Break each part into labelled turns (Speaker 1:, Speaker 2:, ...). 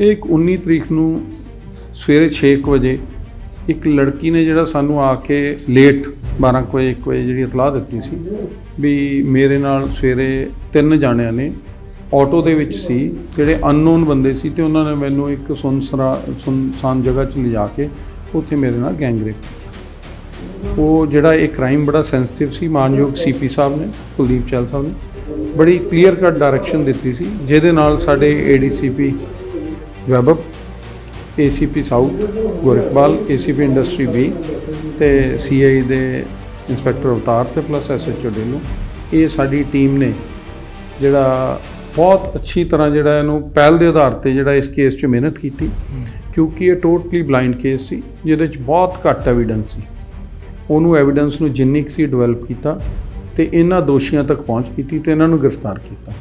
Speaker 1: ਇਹ ਇੱਕ 19 ਤਰੀਕ ਨੂੰ ਸਵੇਰੇ 6 ਵਜੇ ਇੱਕ ਲੜਕੀ ਨੇ ਜਿਹੜਾ ਸਾਨੂੰ ਆ ਕੇ ਲੇਟ 12 ਕੁ ਵਜੇ 1 ਵਜੇ ਜਿਹੜੀ ਇਤਲਾਹ ਦਿੱਤੀ ਸੀ ਵੀ ਮੇਰੇ ਨਾਲ ਸਵੇਰੇ ਤਿੰਨ ਜਾਣਿਆਂ ਨੇ ਆਟੋ ਦੇ ਵਿੱਚ ਸੀ, ਜਿਹੜੇ ਅਨਨੋਨ ਬੰਦੇ ਸੀ ਤੇ ਉਹਨਾਂ ਨੇ ਮੈਨੂੰ ਇੱਕ ਸੁਨਸਰਾ ਸੁਨਸਾਨ ਜਗ੍ਹਾ 'ਚ ਲਿਜਾ ਕੇ ਉੱਥੇ ਮੇਰੇ ਨਾਲ ਗੈਂਗਰੇਪ ਕੀਤਾ। ਉਹ ਜਿਹੜਾ ਇਹ ਕ੍ਰਾਈਮ ਬੜਾ ਸੈਂਸਿਟਿਵ ਸੀ, ਮਾਨਯੋਗ ਸੀਪੀ ਸਾਹਿਬ ਨੇ, ਕੁਲਦੀਪ ਚੈਲ ਸਾਹਿਬ ਨੇ। ਬੜੀ ਕਲੀਅਰ ਕੱਟ ਡਾਇਰੈਕਸ਼ਨ ਦਿੱਤੀ ਸੀ, ਜਿਹਦੇ ਨਾਲ ਸਾਡੇ ADCP ਵੈਬਬ ACP south Gorakhwal ACP industry B ਤੇ ਸੀਆਈ ਦੇ ਇੰਸਪੈਕਟਰ ਅਵਤਾਰ ਤੇ ਪਲੱਸ ਐਸਐਚਓ ਡੇਲੋ ਇਹ ਸਾਡੀ ਟੀਮ ਨੇ ਜਿਹੜਾ ਬਹੁਤ ਅੱਛੀ ਤਰ੍ਹਾਂ ਜਿਹੜਾ ਇਹਨੂੰ ਪਹਿਲ ਦੇ ਆਧਾਰ ਤੇ ਜਿਹੜਾ ਇਸ ਕੇਸ 'ਚ ਮਿਹਨਤ ਕੀਤੀ, ਕਿਉਂਕਿ ਇਹ ਟੋਟਲੀ ਬਲਾਈਂਡ ਕੇਸ ਸੀ, ਜਿਹਦੇ 'ਚ ਬਹੁਤ ਘੱਟ ਐਵੀਡੈਂਸ ਸੀ। ਉਹਨੂੰ ਐਵੀਡੈਂਸ ਨੂੰ ਜਿੰਨੀ ਕੁ ਸੀ ਡਿਵੈਲਪ ਕੀਤਾ ਤੇ ਇਹਨਾਂ ਦੋਸ਼ੀਆਂ ਤੱਕ ਪਹੁੰਚ ਕੀਤੀ ਤੇ ਇਹਨਾਂ ਨੂੰ ਗ੍ਰਿਫਤਾਰ ਕੀਤਾ।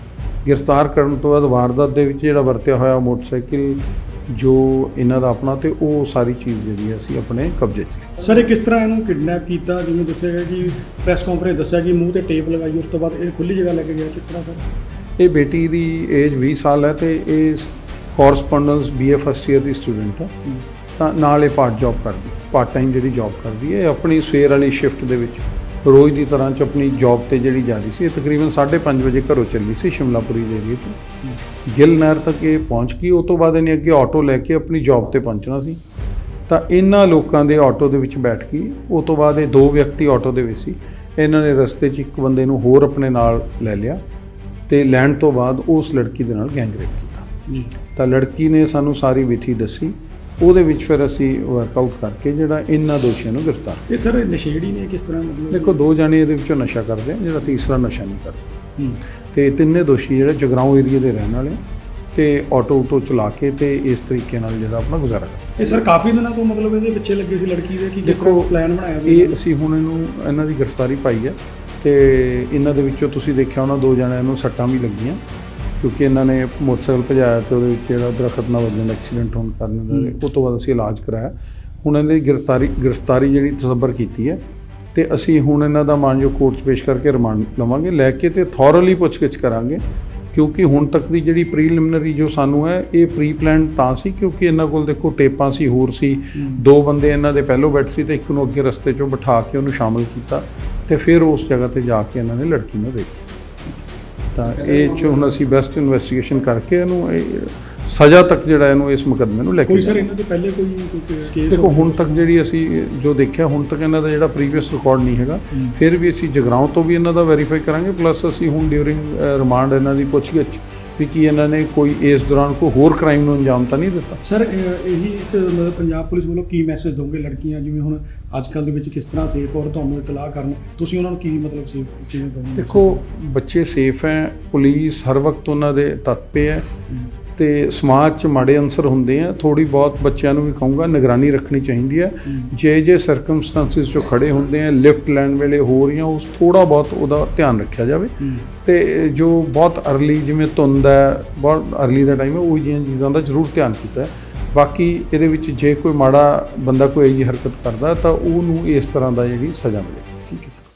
Speaker 1: ਗ੍ਰਿਫਤਾਰ ਕਰਨ ਤੋਂ ਬਾਅਦ ਵਾਰਦਾਤ ਦੇ ਵਿੱਚ ਜਿਹੜਾ ਵਰਤਿਆ ਹੋਇਆ ਮੋਟਰਸਾਈਕਲ ਜੋ ਇਹਨਾਂ ਦਾ ਆਪਣਾ ਤੇ ਉਹ ਸਾਰੀ ਚੀਜ਼ ਜਿਹੜੀ ਹੈ ਅਸੀਂ ਆਪਣੇ ਕਬਜ਼ੇ 'ਚ।
Speaker 2: ਸਰ ਇਹ ਕਿਸ ਤਰ੍ਹਾਂ ਇਹਨੂੰ ਕਿਡਨੈਪ ਕੀਤਾ? ਜਿਵੇਂ ਦੱਸਿਆ ਗਿਆ ਕਿ ਪ੍ਰੈਸ ਕਾਨਫਰੰਸ ਦੱਸਿਆ ਕਿ ਮੂੰਹ ਤੇ ਟੇਪ ਲਗਾਈ ਉਸ ਤੋਂ ਬਾਅਦ ਇਹ ਖੁੱਲੀ ਜਗ੍ਹਾ ਲੈ ਕੇ ਗਿਆ ਕਿਸ ਤਰ੍ਹਾਂ ਸਰ?
Speaker 1: ਇਹ ਬੇਟੀ ਦੀ ਏਜ 20 ਸਾਲ ਹੈ ਤੇ ਇਹ ਕੋਰਸਪੋਂਡੈਂਸ ਬੀਏ ਫਸਟ ਈਅਰ ਦੀ ਸਟੂਡੈਂਟ ਹੈ। ਤਾਂ ਨਾਲ ਇਹ ਪਾਰਟ ਜੌਬ ਕਰਦੀ ਪਾਰਟ ਟਾਈਮ ਜਿਹੜੀ ਜੌਬ ਕਰਦੀ ਹੈ ਆਪਣੀ ਸਵੇਰ ਵਾਲੀ ਸ਼ਿਫਟ ਦੇ ਵਿੱਚ ਰੋਜ਼ ਦੀ ਤਰ੍ਹਾਂ ਚ ਆਪਣੀ ਜੌਬ ਤੇ ਜਿਹੜੀ ਜਾ ਰਹੀ ਸੀ ਇਹ ਤਕਰੀਬਨ 5:30 ਵਜੇ ਘਰੋਂ ਚੱਲੀ ਸੀ ਸ਼ਿਮਲਾਪੁਰੀ ਦੇ ਏਰੀਏ 'ਚ। ਗਿੱਲ ਨਹਿਰ ਤੱਕ ਇਹ ਪਹੁੰਚ ਗਈ ਉਸ ਤੋਂ ਬਾਅਦ ਇਹਨੇ ਅੱਗੇ ਆਟੋ ਲੈ ਕੇ ਆਪਣੀ ਜੌਬ ਤੇ ਪਹੁੰਚਣਾ ਸੀ। ਤਾਂ ਇਹਨਾਂ ਲੋਕਾਂ ਦੇ ਆਟੋ ਦੇ ਵਿੱਚ ਬੈਠ ਗਈ ਉਸ ਤੋਂ ਬਾਅਦ ਇਹ ਦੋ ਵਿਅਕਤੀ ਆਟੋ ਦੇ ਵਿੱਚ ਸੀ। ਇਹਨਾਂ ਨੇ ਰਸਤੇ 'ਚ ਇੱਕ ਬੰਦੇ ਨੂੰ ਹੋਰ ਆਪਣੇ ਨਾਲ ਲੈ ਲਿਆ ਤੇ ਲੈਣ ਤੋਂ ਬਾਅਦ ਉਸ ਲੜਕੀ ਦੇ ਨਾਲ ਗੈਂਗਰੇਪ ਕੀਤਾ। ਤਾਂ ਲੜਕੀ ਨੇ ਸਾਨੂੰ ਸਾਰੀ ਵਿਥੀ ਦੱਸੀ ਉਹਦੇ ਵਿੱਚ ਫਿਰ ਅਸੀਂ ਵਰਕਆਊਟ ਕਰਕੇ ਜਿਹੜਾ ਇਹਨਾਂ ਦੋਸ਼ੀਆਂ ਨੂੰ ਗ੍ਰਿਫਤਾਰ
Speaker 2: ਇਹ ਸਰ ਨਸ਼ੇੜੀ ਨੇ ਕਿਸ ਤਰ੍ਹਾਂ ਮਤਲਬ
Speaker 1: ਦੇਖੋ ਦੋ ਜਾਣੇ ਇਹਦੇ ਵਿੱਚੋਂ ਨਸ਼ਾ ਕਰਦੇ ਆ ਜਿਹੜਾ ਤੀਸਰਾ ਨਸ਼ਾ ਨਹੀਂ ਕਰਦਾ। ਤੇ ਤਿੰਨੇ ਦੋਸ਼ੀ ਜਿਹੜੇ ਜਗਰਾਉਂ ਏਰੀਆ ਦੇ ਰਹਿਣ ਵਾਲੇ ਤੇ ਆਟੋ ਉਟੋ ਚਲਾ ਕੇ ਤੇ ਇਸ ਤਰੀਕੇ ਨਾਲ ਜਿਹੜਾ ਆਪਣਾ ਗੁਜ਼ਾਰਾ ਕਰਦੇ
Speaker 2: ਇਹ ਸਰ ਕਾਫੀ ਦਿਨਾਂ ਤੋਂ ਮਤਲਬ ਇਹਦੇ ਪਿੱਛੇ ਲੱਗੇ ਸੀ ਲੜਕੀ ਦੇ ਕਿ
Speaker 1: ਦੇਖੋ,
Speaker 2: ਪਲਾਨ ਬਣਾਇਆ ਵੀ
Speaker 1: ਇਹ ਅਸੀਂ ਹੁਣ ਇਹਨੂੰ ਇਹਨਾਂ ਦੀ ਗ੍ਰਿਫਤਾਰੀ ਪਾਈ ਹੈ ਤੇ ਇਹਨਾਂ ਦੇ ਵਿੱਚੋਂ ਤੁਸੀਂ ਦੇਖਿਆ ਉਹਨਾਂ ਦੋ ਜਣਿਆਂ ਨੂੰ ਸੱਟਾਂ ਵੀ ਲੱਗੀਆਂ। ਕਿਉਂਕਿ ਇਹਨਾਂ ਨੇ ਮੋਟਰਸਾਈਕਲ ਭਜਾਇਆ ਤੇ ਉਹਦੇ ਵਿੱਚ ਜਿਹੜਾ ਦਰਖਤ ਨਾਲ ਵੱਜਣ ਦਾ ਐਕਸੀਡੈਂਟ ਹੋਣ ਕਾਰਨ ਦੇ ਉਹ ਤੋਂ ਬਾਅਦ ਅਸੀਂ ਇਲਾਜ ਕਰਾਇਆ। ਹੁਣ ਇਹਨਾਂ ਦੀ ਗ੍ਰਿਫਤਾਰੀ ਗ੍ਰਿਫਤਾਰੀ ਜਿਹੜੀ ਤਸੱਬਰ ਕੀਤੀ ਹੈ ਤੇ ਅਸੀਂ ਹੁਣ ਇਹਨਾਂ ਦਾ ਮਾਨਯੋਗ ਕੋਰਟ 'ਚ ਪੇਸ਼ ਕਰਕੇ ਰਿਮਾਂਡ ਲਵਾਂਗੇ ਲੈ ਕੇ ਤੇ ਥੋਰਲੀ ਪੁੱਛਗਿੱਛ ਕਰਾਂਗੇ। ਕਿਉਂਕਿ ਹੁਣ ਤੱਕ ਦੀ ਜਿਹੜੀ ਪ੍ਰੀਲਿਮਿਨਰੀ ਜੋ ਸਾਨੂੰ ਹੈ ਇਹ ਪ੍ਰੀ ਪਲਾਨ ਤਾਂ ਸੀ ਕਿਉਂਕਿ ਇਹਨਾਂ ਕੋਲ ਦੇਖੋ ਟੇਪਾਂ ਸੀ ਹੋਰ ਸੀ। ਦੋ ਬੰਦੇ ਇਹਨਾਂ ਦੇ ਪਹਿਲੋਂ ਬੈਠ ਸੀ ਤੇ ਇੱਕ ਨੂੰ ਅੱਗੇ ਰਸਤੇ 'ਚੋਂ ਬਿਠਾ ਕੇ ਉਹਨੂੰ ਸ਼ਾਮਲ ਕੀਤਾ ਤੇ ਫਿਰ ਉਸ ਜਗ੍ਹਾ ਤੇ ਜਾ ਕੇ ਇਹਨਾਂ ਨੇ ਲੜਕੀ ਨੂੰ ਰੇਪ ਤਾਂ ਇਹ 'ਚ ਹੁਣ ਅਸੀਂ ਬੈਸਟ ਇਨਵੈਸਟੀਗੇਸ਼ਨ ਕਰਕੇ ਇਹਨੂੰ ਇਹ ਸਜ਼ਾ ਤੱਕ ਜਿਹੜਾ ਇਹਨੂੰ ਇਸ ਮੁਕੱਦਮੇ ਨੂੰ ਲੈ ਕੇ
Speaker 2: ਕੋਈ ਸਰ। ਇਹਨਾਂ ਤੋਂ ਪਹਿਲੇ ਕੋਈ ਕੇਸ
Speaker 1: ਦੇਖੋ ਹੁਣ ਤੱਕ ਜਿਹੜੀ ਅਸੀਂ ਜੋ ਦੇਖਿਆ ਹੁਣ ਤੱਕ ਇਹਨਾਂ ਦਾ ਜਿਹੜਾ ਪ੍ਰੀਵੀਅਸ ਰਿਕਾਰਡ ਨਹੀਂ ਹੈਗਾ। ਫਿਰ ਵੀ ਅਸੀਂ ਜਗਰਾਉਂ ਤੋਂ ਵੀ ਇਹਨਾਂ ਦਾ ਵੈਰੀਫਾਈ ਕਰਾਂਗੇ ਪਲੱਸ ਅਸੀਂ ਹੁਣ ਡਿਊਰਿੰਗ ਰਿਮਾਂਡ ਇਹਨਾਂ ਦੀ ਪੁੱਛਗਿੱਛ ਵੀ ਕੀ ਇਹਨਾਂ ਨੇ ਕੋਈ ਇਸ ਦੌਰਾਨ ਕੋਈ ਹੋਰ ਕ੍ਰਾਈਮ ਨੂੰ ਅੰਜਾਮ ਤਾਂ ਨਹੀਂ ਦਿੱਤਾ?
Speaker 2: ਸਰ ਇਹ- ਇੱਕ ਮਤਲਬ ਪੰਜਾਬ ਪੁਲਿਸ ਵੱਲੋਂ ਕੀ ਮੈਸੇਜ ਦੋਗੇ ਲੜਕੀਆਂ? ਜਿਵੇਂ ਹੁਣ ਅੱਜ ਕੱਲ ਦੇ ਵਿੱਚ ਕਿਸ ਤਰ੍ਹਾਂ ਸੇਫ ਔਰ ਤੁਹਾਨੂੰ ਇਤਲਾਹ ਕਰਨ? ਤੁਸੀਂ ਉਹਨਾਂ ਨੂੰ ਕੀ ਮਤਲਬ ਸੇਫ ਕਿਵੇਂ ਦੋਗੇ?
Speaker 1: ਦੇਖੋ ਬੱਚੇ ਸੇਫ ਹੈ ਪੁਲਿਸ ਹਰ ਵਕਤ ਉਹਨਾਂ ਦੇ ਤੱਤ ਪੇ ਹੈ। ਤੇ ਸਮਾਜ 'ਚ ਮਾੜੇ ਅਨਸਰ ਹੁੰਦੇ ਆ ਥੋੜੀ ਬਹੁਤ ਬੱਚਿਆਂ ਨੂੰ ਵੀ ਕਹੂੰਗਾ ਨਿਗਰਾਨੀ ਰੱਖਣੀ ਚਾਹੀਦੀ ਹੈ। ਜੇ ਜੇ ਸਰਕਮਸਟੈਂਸਿਸ 'ਚੋਂ ਖੜੇ ਹੁੰਦੇ ਆ ਲਿਫਟ ਲੈਣ ਵੇਲੇ ਹੋ ਰਹੀਆਂ ਉਸ ਥੋੜਾ ਬਹੁਤ ਉਹਦਾ ਧਿਆਨ ਰੱਖਿਆ ਜਾਵੇ। ਤੇ ਜੋ ਬਹੁਤ ਅਰਲੀ ਜਿਵੇਂ ਧੁੰਦ ਹੈ ਬਹੁਤ ਅਰਲੀ ਦਾ ਟਾਈਮ ਹੈ ਉਹ ਜਿਹੀਆਂ ਚੀਜ਼ਾਂ ਦਾ ਜ਼ਰੂਰ ਧਿਆਨ ਕੀਤਾ ਬਾਕੀ ਇਹਦੇ ਵਿੱਚ ਜੇ ਕੋਈ ਮਾੜਾ ਬੰਦਾ ਕੋਈ ਇਹੀ ਹਰਕਤ ਕਰਦਾ ਤਾਂ ਉਹਨੂੰ ਇਸ ਤਰ੍ਹਾਂ ਦਾ ਜਿਹੜੀ ਸਜ਼ਾ ਮਿਲੇ।
Speaker 2: ਠੀਕ ਹੈ